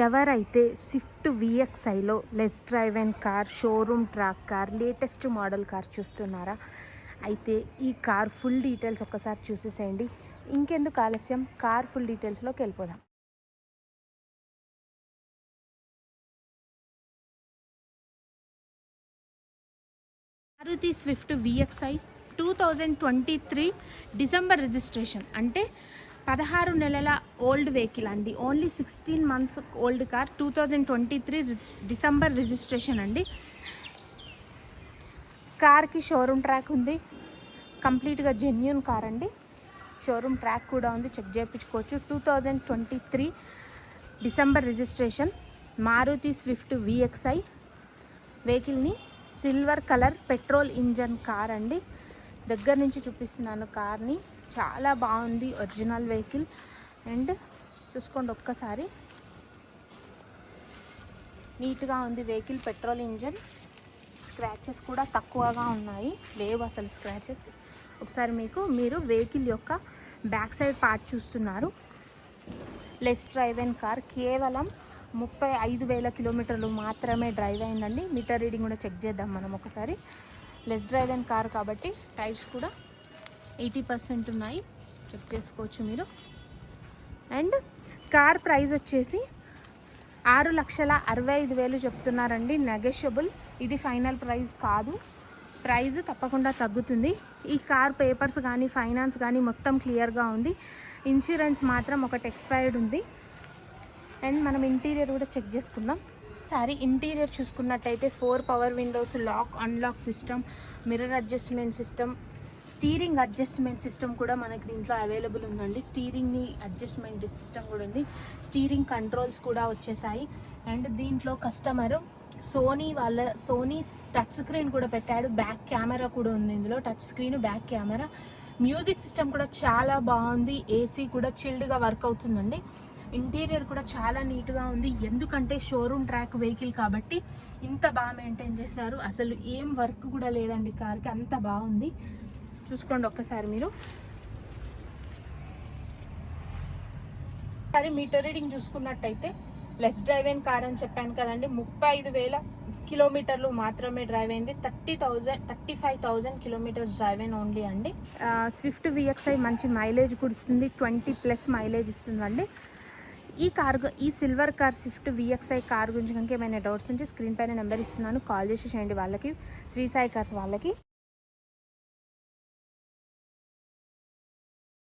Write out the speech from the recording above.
ఎవరైతే Swift విఎక్స్ఐలో less drive and car showroom track car latest model car చూస్తున్నారా? అయితే ఈ కార్ ఫుల్ డీటెయిల్స్ ఒక్కసారి చూసేసేయండి. ఇంకెందుకు ఆలస్యం? కార్ ఫుల్ డీటెయిల్స్లోకి వెళ్ళిపోదాం. Maruti Swift VXI two thousand twenty three December registration. అంటే పదహారు నెలల ఓల్డ్ వెహికల్ అండి. Only sixteen months old car two thousand twenty three December registration అండి. కార్కి షోరూమ్ ట్రాక్ ఉంది. కంప్లీట్గా జెన్యున్ కార్ అండి. షోరూమ్ ట్రాక్ కూడా ఉంది. చెక్ చేయించుకోవచ్చు. Two thousand twenty three December registration. Maruti Swift VXI. వెహికల్ని silver colour petrol engine car అండి. దగ్గర నుంచి చూపిస్తున్నాను కార్ని. చాలా బాగుంది ఒరిజినల్ వెహికల్. అండ్ చూసుకోండి ఒక్కసారి. నీట్గా ఉంది వెహికల్ పెట్రోల్ ఇంజన్. స్క్రాచెస్ కూడా తక్కువగా ఉన్నాయి. లేవు అసలు స్క్రాచెస్. ఒకసారి మీకు మీరు వెహికల్ యొక్క బ్యాక్ సైడ్ పార్ట్ చూస్తున్నారు. Less drive and car. కేవలం ముప్పై ఐదు వేల కిలోమీటర్లు మాత్రమే డ్రైవ్ అయిందండి. మీటర్ రీడింగ్ కూడా చెక్ చేద్దాం మనం ఒకసారి. లెస్ డ్రైవ్ అండ్ కార్ కాబట్టి టైర్స్ కూడా ఎయిటీ పర్సెంట్ ఉన్నాయి. చెక్ చేసుకోవచ్చు మీరు. అండ్ కార్ ప్రైస్ వచ్చేసి ఆరు లక్షల అరవై ఐదు వేలు చెప్తున్నారండి. నెగోషియబుల్ ఇది ఫైనల్ ప్రైస్ కాదు. ప్రైజ్ తప్పకుండా తగ్గుతుంది. ఈ కార్ పేపర్స్ కానీ ఫైనాన్స్ కానీ మొత్తం క్లియర్గా ఉంది. ఇన్సూరెన్స్ మాత్రం ఒకటి ఎక్స్పైర్డ్ ఉంది. అండ్ మనం ఇంటీరియర్ కూడా చెక్ చేసుకుందాం. సారీ ఇంటీరియర్ చూసుకున్నట్టయితే four power windows lock unlock system mirror adjustment system steering adjustment system కూడా మనకి దీంట్లో అవైలబుల్ ఉందండి. స్టీరింగ్ని అడ్జస్ట్మెంట్ సిస్టమ్ కూడా ఉంది. స్టీరింగ్ కంట్రోల్స్ కూడా వచ్చేసాయి. అండ్ దీంట్లో కస్టమర్ సోనీ వాళ్ళ సోనీ టచ్ స్క్రీన్ కూడా పెట్టాడు. బ్యాక్ కెమెరా కూడా ఉంది ఇందులో. Touch screen back camera. Music system కూడా చాలా బాగుంది. ఏసీ కూడా చిల్డ్గా వర్క్ అవుతుందండి. ఇంటీరియర్ కూడా చాలా నీట్గా ఉంది. ఎందుకంటే షోరూమ్ ట్రాక్ వెహికల్ కాబట్టి ఇంత బాగా మెయింటైన్ చేశారు. అసలు ఏం వర్క్ కూడా లేదండి కార్కి. అంత బాగుంది. చూసుకోండి ఒక్కసారి మీరు. సరే మీటర్ రీడింగ్ చూసుకున్నట్టయితే లెస్ డ్రైవ్ అయిన కార్ అని చెప్పాను కదండి ముప్పై ఐదు వేల కిలోమీటర్లు మాత్రమే డ్రైవ్ అయింది. Thirty thousand thirty five thousand kilometres drive అయిన ఓన్లీ అండి. స్విఫ్ట్ విఎక్స్ఐ మంచి మైలేజ్ కూడా ఇస్తుంది ట్వంటీ ప్లస్ మైలేజ్ ఇస్తుందండి. ఈ కార్ ఈ silver car Swift VXI car గురించి కనుక ఏమైనా డౌట్స్ ఉంటే స్క్రీన్ పైన నెంబర్ ఇస్తున్నాను. కాల్ చేసి చేయండి వాళ్ళకి శ్రీ సాయి కార్స్ వాళ్ళకి.